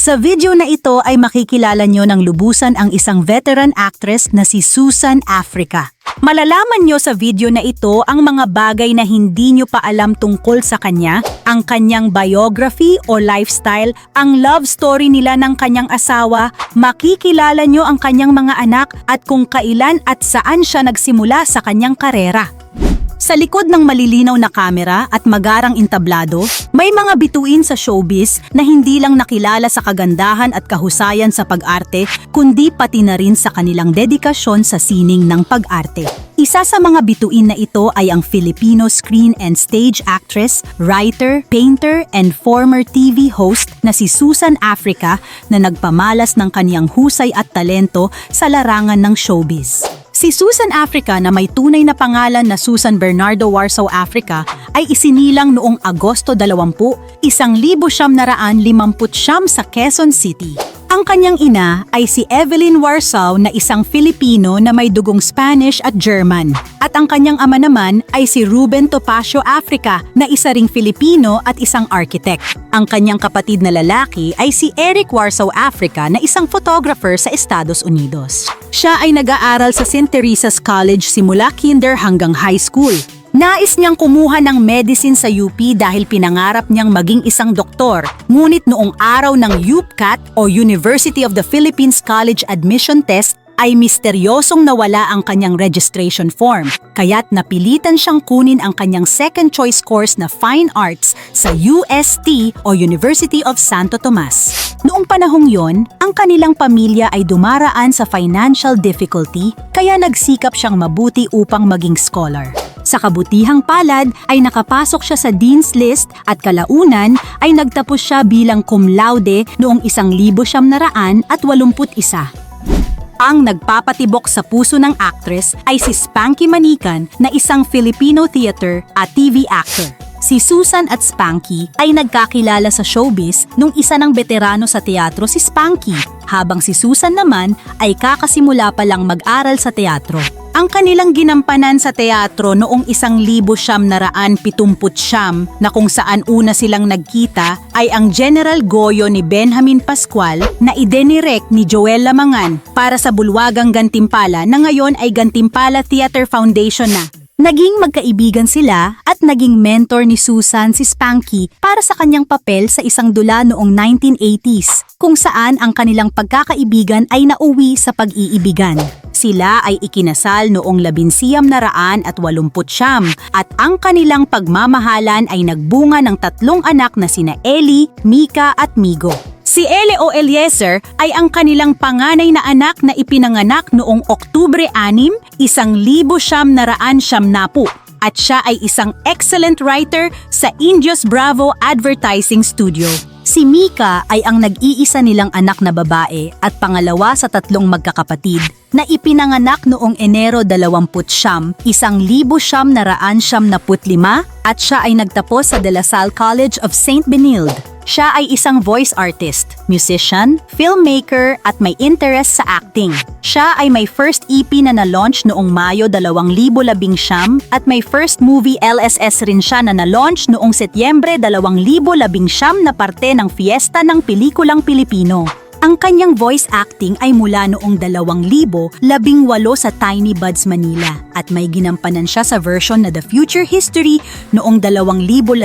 Sa video na ito ay makikilala nyo ng lubusan ang isang veteran actress na si Susan Africa. Malalaman nyo sa video na ito ang mga bagay na hindi nyo pa alam tungkol sa kanya, ang kanyang biography o lifestyle, ang love story nila ng kanyang asawa, makikilala nyo ang kanyang mga anak at kung kailan at saan siya nagsimula sa kanyang karera. Sa likod ng malilinaw na kamera at magarang entablado, may mga bituin sa showbiz na hindi lang nakilala sa kagandahan at kahusayan sa pag-arte, kundi pati na rin sa kanilang dedikasyon sa sining ng pag-arte. Isa sa mga bituin na ito ay ang Filipino screen and stage actress, writer, painter, and former TV host na si Susan Africa na nagpamalas ng kaniyang husay at talento sa larangan ng showbiz. Si Susan Africa na may tunay na pangalan na Susan Bernardo Warsaw Africa ay isinilang noong Agosto 20, 1959 sa Quezon City. Ang kanyang ina ay si Evelyn Warsaw na isang Filipino na may dugong Spanish at German. At ang kanyang ama naman ay si Ruben Topacio Africa na isa ring Filipino at isang architect. Ang kanyang kapatid na lalaki ay si Eric Warsaw Africa na isang photographer sa Estados Unidos. Siya ay nag-aaral sa St. Teresa's College simula kinder hanggang high school. Nais niyang kumuha ng medicine sa UP dahil pinangarap niyang maging isang doktor. Ngunit noong araw ng UPCAT o University of the Philippines College Admission Test ay misteryosong nawala ang kanyang registration form, kaya't napilitan siyang kunin ang kanyang second choice course na Fine Arts sa UST o University of Santo Tomas. Noong panahong yon, ang kanilang pamilya ay dumaraan sa financial difficulty kaya nagsikap siyang mabuti upang maging scholar. Sa kabutihang palad ay nakapasok siya sa Dean's List at kalaunan ay nagtapos siya bilang cum laude noong 1981 at 81. Ang nagpapatibok sa puso ng actress ay si Spanky Manikan na isang Filipino theater at TV actor. Si Susan at Spanky ay nagkakilala sa showbiz nung isa ng veterano sa teatro si Spanky, habang si Susan naman ay kakasimula pa lang mag-aral sa teatro. Ang kanilang ginampanan sa teatro noong isang libo siyam na raan pitumput siyam na kung saan una silang nagkita ay ang General Goyo ni Benjamin Pascual na idenirect ni Joel Lamangan para sa bulwagang Gantimpala na ngayon ay Gantimpala Theater Foundation na. Naging magkaibigan sila at naging mentor ni Susan si Spanky para sa kanyang papel sa isang dula noong 1980s kung saan ang kanilang pagkakaibigan ay nauwi sa pag-iibigan. Sila ay ikinasal noong labinsiyam na raan at walumput siyam at ang kanilang pagmamahalan ay nagbunga ng tatlong anak na sina Ellie, Mika at Migo. Si Ele o Eliezer ay ang kanilang panganay na anak na ipinanganak noong Oktubre 6, isang libo siyam na raan siyam napu at siya ay isang excellent writer sa Indios Bravo Advertising Studio. Si Mika ay ang nag-iisa nilang anak na babae at pangalawa sa tatlong magkakapatid na ipinanganak noong Enero 20 isang libo siyam na raan siyam na putlima at siya ay nagtapos sa De La Salle College of St. Benilde. Siya ay isang voice artist, musician, filmmaker at may interest sa acting. Siya ay may first EP na na-launch noong Mayo 2019 at may first movie LSS rin siya na na-launch noong Setyembre 2019 na parte ng fiesta ng pelikulang Pilipino. Ang kanyang voice acting ay mula noong 2018 sa Tiny Buds Manila at may ginampanan siya sa version na The Future History noong 2018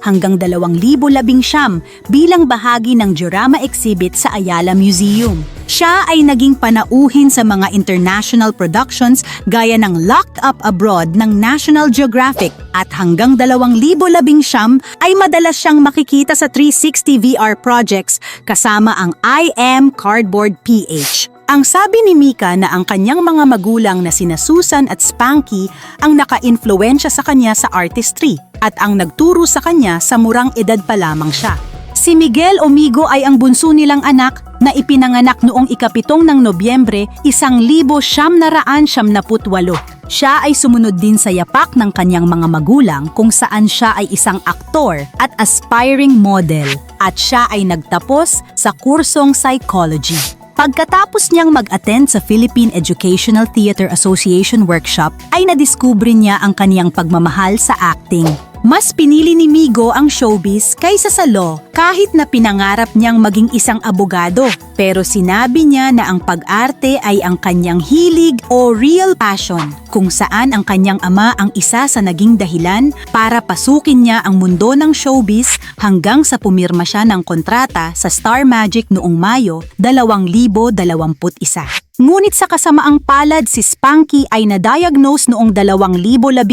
hanggang 2019 bilang bahagi ng Diorama exhibit sa Ayala Museum. Siya ay naging panauhin sa mga international productions gaya ng Locked Up Abroad ng National Geographic at hanggang 2019 ay madalas siyang makikita sa 360 VR projects kasama ang I Am Cardboard PH. Ang sabi ni Mika na ang kanyang mga magulang na sina Susan at Spanky ang naka-influensya sa kanya sa artistry at ang nagturo sa kanya sa murang edad pa lamang siya. Si Miguel Omigo ay ang bunso nilang anak na ipinanganak noong ikapitong ng Nobyembre, isang libo siyam na raan siyam na putwalo. Siya ay sumunod din sa yapak ng kanyang mga magulang kung saan siya ay isang aktor at aspiring model at siya ay nagtapos sa kursong psychology. Pagkatapos niyang mag-attend sa Philippine Educational Theater Association workshop, ay nadiskubre niya ang kaniyang pagmamahal sa acting. Mas pinili ni Migo ang showbiz kaysa sa law kahit na pinangarap niyang maging isang abogado. Pero sinabi niya na ang pag-arte ay ang kanyang hilig o real passion kung saan ang kanyang ama ang isa sa naging dahilan para pasukin niya ang mundo ng showbiz hanggang sa pumirma siya ng kontrata sa Star Magic noong Mayo 2021. Ngunit sa kasamaang palad si Spanky ay na-diagnose noong 2017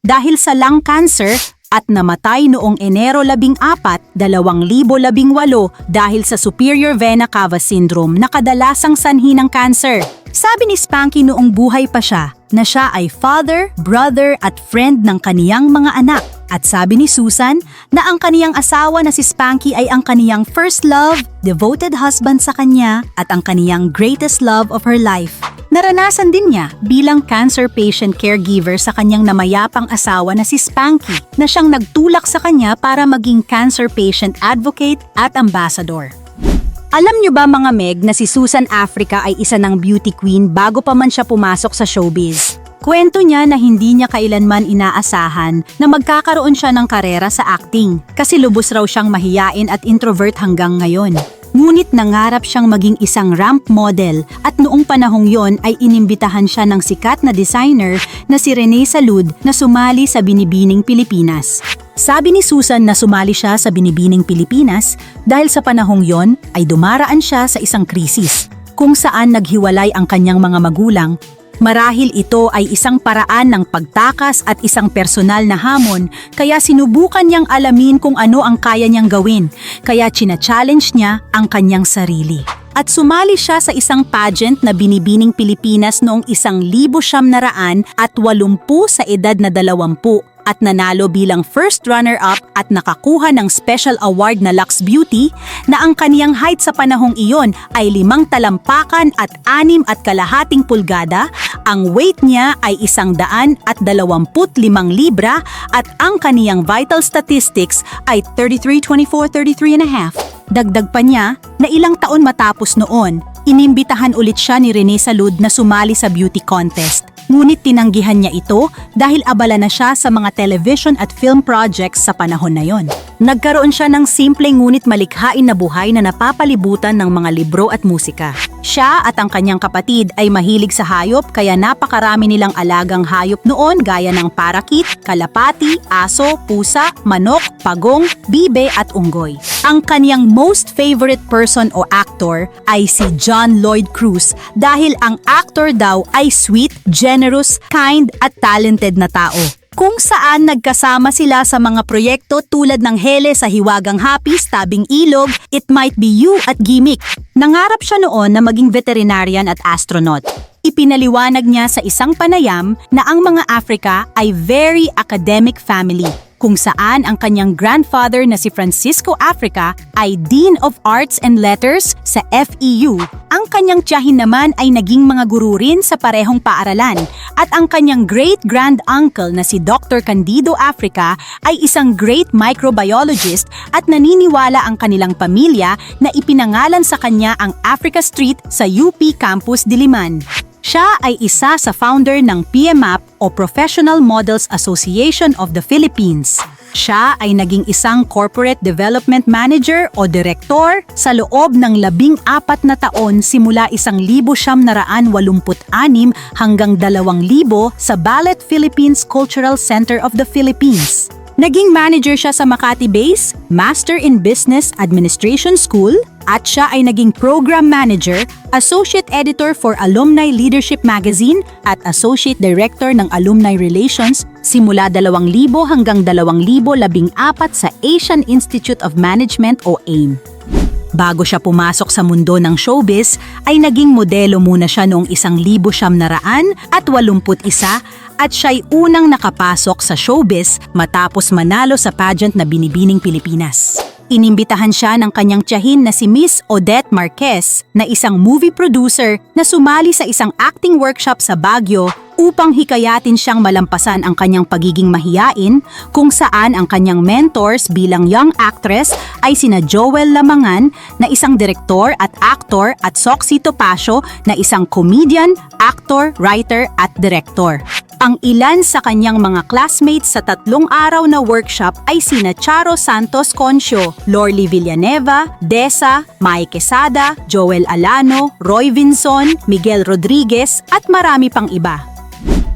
dahil sa lung cancer at namatay noong Enero 14, 2018 dahil sa superior vena cava syndrome na kadalasang sanhi ng cancer. Sabi ni Spanky noong buhay pa siya na siya ay father, brother at friend ng kaniyang mga anak. At sabi ni Susan na ang kaniyang asawa na si Spanky ay ang kaniyang first love, devoted husband sa kanya at ang kaniyang greatest love of her life. Naranasan din niya bilang cancer patient caregiver sa kanyang namayapang asawa na si Spanky na siyang nagtulak sa kanya para maging cancer patient advocate at ambassador. Alam niyo ba mga Meg na si Susan Africa ay isa ng beauty queen bago pa man siya pumasok sa showbiz? Kwento niya na hindi niya kailanman inaasahan na magkakaroon siya ng karera sa acting kasi lubos raw siyang mahiyain at introvert hanggang ngayon. Ngunit nangarap siyang maging isang ramp model at noong panahong yon ay inimbitahan siya ng sikat na designer na si Rene Salud na sumali sa Binibining Pilipinas. Sabi ni Susan na sumali siya sa Binibining Pilipinas dahil sa panahong yon ay dumaraan siya sa isang krisis kung saan naghiwalay ang kanyang mga magulang Marahil ito ay isang paraan ng pagtakas at isang personal na hamon kaya sinubukan niyang alamin kung ano ang kaya niyang gawin kaya china-challenge niya ang kanyang sarili. At sumali siya sa isang pageant na binibining Pilipinas noong isang libo siyam na raan at walumpu sa edad na dalawampu at nanalo bilang first runner-up at nakakuha ng special award na Lux Beauty na ang kaniyang height sa panahong iyon ay limang talampakan at anim at kalahating pulgada, ang weight niya ay isang daan at dalawamput limang libra at ang kaniyang vital statistics ay 33, 24, 33 and a half. Dagdag pa niya na ilang taon matapos noon, inimbitahan ulit siya ni Rene Salud na sumali sa beauty contest. Ngunit tinanggihan niya ito dahil abala na siya sa mga television at film projects sa panahon na yon. Nagkaroon siya ng simple ngunit malikhain na buhay na napapalibutan ng mga libro at musika. Siya at ang kanyang kapatid ay mahilig sa hayop kaya napakarami nilang alagang hayop noon gaya ng parakit, kalapati, aso, pusa, manok, pagong, bibe at unggoy. Ang kanyang most favorite person o actor ay si John Lloyd Cruz dahil ang actor daw ay sweet, generous, kind at talented na tao kung saan nagkasama sila sa mga proyekto tulad ng Hele sa Hiwagang Happy, Tabing Ilog, It Might Be You at Gimmick. Nangarap siya noon na maging veterinarian at astronaut. Ipinaliwanag niya sa isang panayam na ang mga Africa ay very academic family kung saan ang kanyang grandfather na si Francisco Africa ay Dean of Arts and Letters sa FEU. Ang kanyang tiyahin naman ay naging mga guru rin sa parehong paaralan at ang kanyang great-grand-uncle na si Dr. Candido Africa ay isang great microbiologist at naniniwala ang kanilang pamilya na ipinangalan sa kanya ang Africa Street sa UP Campus Diliman. Siya ay isa sa founder ng PMAP o Professional Models Association of the Philippines. Siya ay naging isang corporate development manager o direktor sa loob ng labing apat na taon simula isang libo siyam na raan walumput anim hanggang dalawang libo sa Ballet Philippines Cultural Center of the Philippines. Naging manager siya sa Makati Base, Master in Business Administration School, at siya ay naging program manager, associate editor for Alumni Leadership Magazine at associate director ng Alumni Relations simula 2000 hanggang 2014 sa Asian Institute of Management o AIM. Bago siya pumasok sa mundo ng showbiz, ay naging modelo muna siya noong isang libo siyam na raan at walumput isa at siya'y unang nakapasok sa showbiz matapos manalo sa pageant na Binibining Pilipinas. Inimbitahan siya ng kanyang tiyahin na si Miss Odette Marquez na isang movie producer na sumali sa isang acting workshop sa Baguio upang hikayatin siyang malampasan ang kanyang pagiging mahiyain kung saan ang kanyang mentors bilang young actress ay sina Joel Lamangan na isang direktor at actor at Soxy Topacio na isang comedian, actor, writer at director. Ang ilan sa kanyang mga classmates sa tatlong araw na workshop ay sina Charo Santos Concio, Lorly Villanueva, Desa, Mai Quesada, Joel Alano, Roy Vinson, Miguel Rodriguez at marami pang iba.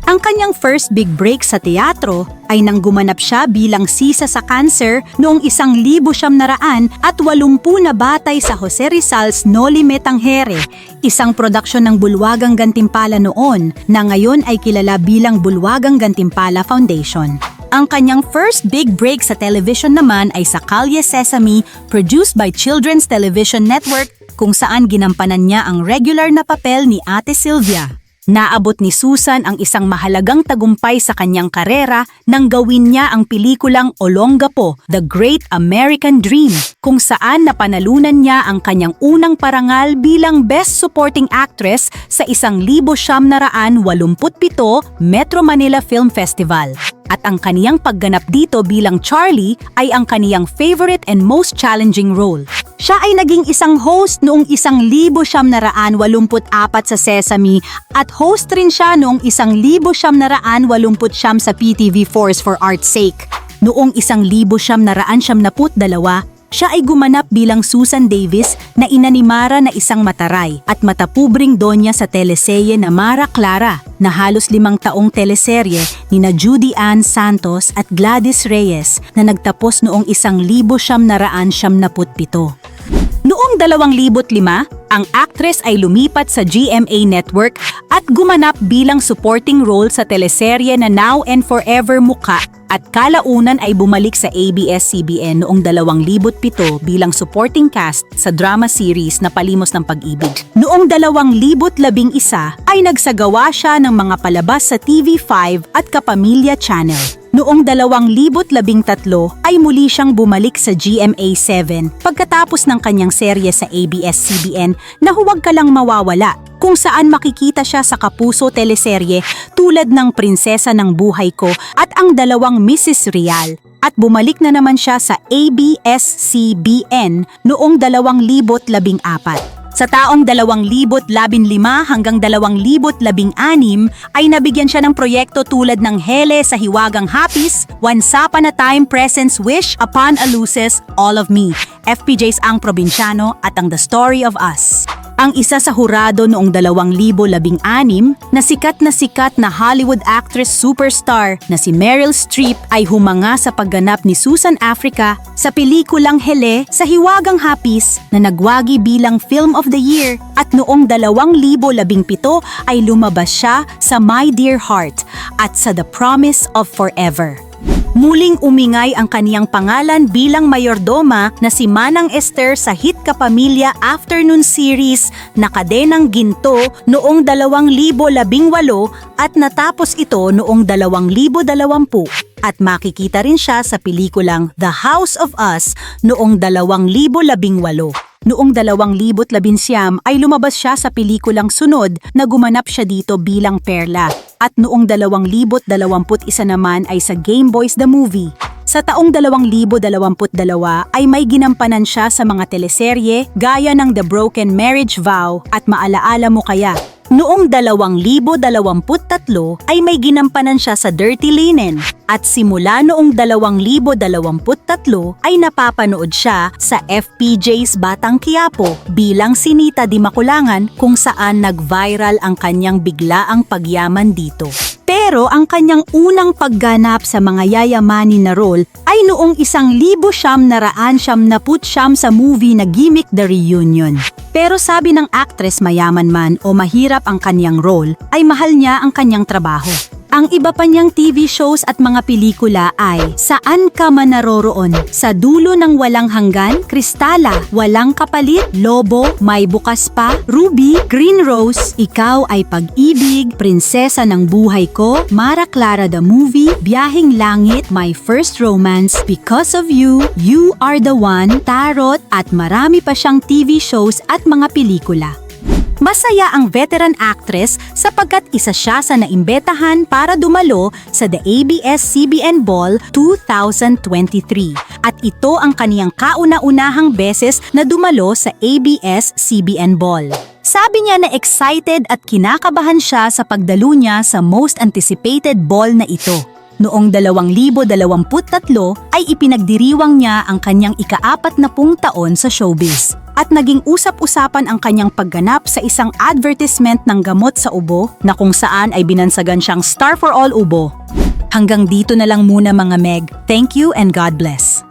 Ang kanyang first big break sa teatro ay nang gumanap siya bilang sisa sa cancer noong isang libo siyam na raan at walumpu na batay sa Jose Rizal's Noli Me Tangere, isang produksyon ng Bulwagang Gantimpala noon na ngayon ay kilala bilang Bulwagang Gantimpala Foundation. Ang kanyang first big break sa television naman ay sa Kalye Sesame produced by Children's Television Network kung saan ginampanan niya ang regular na papel ni Ate Sylvia. Naabot ni Susan ang isang mahalagang tagumpay sa kanyang karera nang gawin niya ang pelikulang Olongapo, The Great American Dream, kung saan napanalunan niya ang kanyang unang parangal bilang Best Supporting Actress sa isang libo siyam na raan walumputpito Metro Manila Film Festival. At ang kaniyang pagganap dito bilang Charlie ay ang kaniyang favorite and most challenging role. Siya ay naging isang host noong 1984 sa Sesame at host rin siya noong 1989 sa PTV Force for Art's Sake. Noong 1972, siya ay gumanap bilang Susan Davis na inanimara na isang mataray at matapubring donya sa teleserye na Mara Clara na halos limang taong teleserye ni na Judy Ann Santos at Gladys Reyes na nagtapos noong isang libo siyam na raan siyam naput pito. Noong 2005, ang actress ay lumipat sa GMA Network at gumanap bilang supporting role sa teleserye na Now and Forever Muka at kalaunan ay bumalik sa ABS-CBN noong 2007 bilang supporting cast sa drama series na Palimos ng Pag-ibig. Noong 2011 ay nagsagawa siya ng mga palabas sa TV5 at Kapamilya Channel. Noong 2013 ay muli siyang bumalik sa GMA7 pagkatapos ng kanyang serye sa ABS-CBN na Huwag Ka Lang Mawawala kung saan makikita siya sa kapuso teleserye tulad ng Prinsesa ng Buhay Ko at ang dalawang Mrs. Real at bumalik na naman siya sa ABS-CBN noong 2014. Sa taong 2015 hanggang 2016 ay nabigyan siya ng proyekto tulad ng Hele sa Hiwagang Hapis, Once Upon a Time Presence Wish Upon a Loses, All of Me, FPJ's Ang Probinsyano at ang The Story of Us. Ang isa sa hurado noong 2016 na sikat na sikat na Hollywood actress superstar na si Meryl Streep ay humanga sa pagganap ni Susan Africa sa pelikulang Hele sa Hiwagang Hapis na nagwagi bilang Film of the Year at noong 2017 ay lumabas siya sa My Dear Heart at sa The Promise of Forever. Muling umingay ang kaniyang pangalan bilang mayordoma na si Manang Esther sa Hit Kapamilya Afternoon Series na Kadenang Ginto noong 2018 at natapos ito noong 2020 at makikita rin siya sa pelikulang The House of Us noong 2018. Noong 2019 ay lumabas siya sa pelikulang sunod na gumanap siya dito bilang Perla. At noong 2021 naman ay sa Game Boys the Movie. Sa taong 2022 ay may ginampanan siya sa mga teleserye gaya ng The Broken Marriage Vow at Maalaala Mo Kaya Noong 2023 ay may ginampanan siya sa Dirty Linen at simula noong 2023 ay napapanood siya sa FPJ's Batang Quiapo bilang Sinita di Makulangan kung saan nag-viral ang kanyang biglaang pagyaman dito. Pero ang kanyang unang pagganap sa mga yayamanin na role ay noong isang libo siyam na raan siyam na put siyam sa movie na Gimmick the Reunion. Pero sabi ng actress mayaman man o mahirap ang kanyang role, ay mahal niya ang kanyang trabaho. Ang iba pa niyang TV shows at mga pelikula ay Saan Ka Man Naroroon, Sa Dulo ng Walang Hanggan, Kristala, Walang Kapalit, Lobo, May Bukas Pa, Ruby, Green Rose, Ikaw ay Pag-ibig, Prinsesa ng Buhay Ko, Mara Clara the Movie, Biyahing Langit, My First Romance, Because of You, You Are the One, Tarot at marami pa siyang TV shows at mga pelikula. Masaya ang veteran actress sapagkat isa siya sa naimbetahan para dumalo sa The ABS-CBN Ball 2023 at ito ang kaniyang kauna-unahang beses na dumalo sa ABS-CBN Ball. Sabi niya na excited at kinakabahan siya sa pagdalo niya sa most anticipated ball na ito. Noong 2023 ay ipinagdiriwang niya ang kanyang ikaapat na pung taon sa showbiz. At naging usap-usapan ang kanyang pagganap sa isang advertisement ng gamot sa ubo na kung saan ay binansagan siyang Star for All Ubo. Hanggang dito na lang muna mga Meg. Thank you and God bless.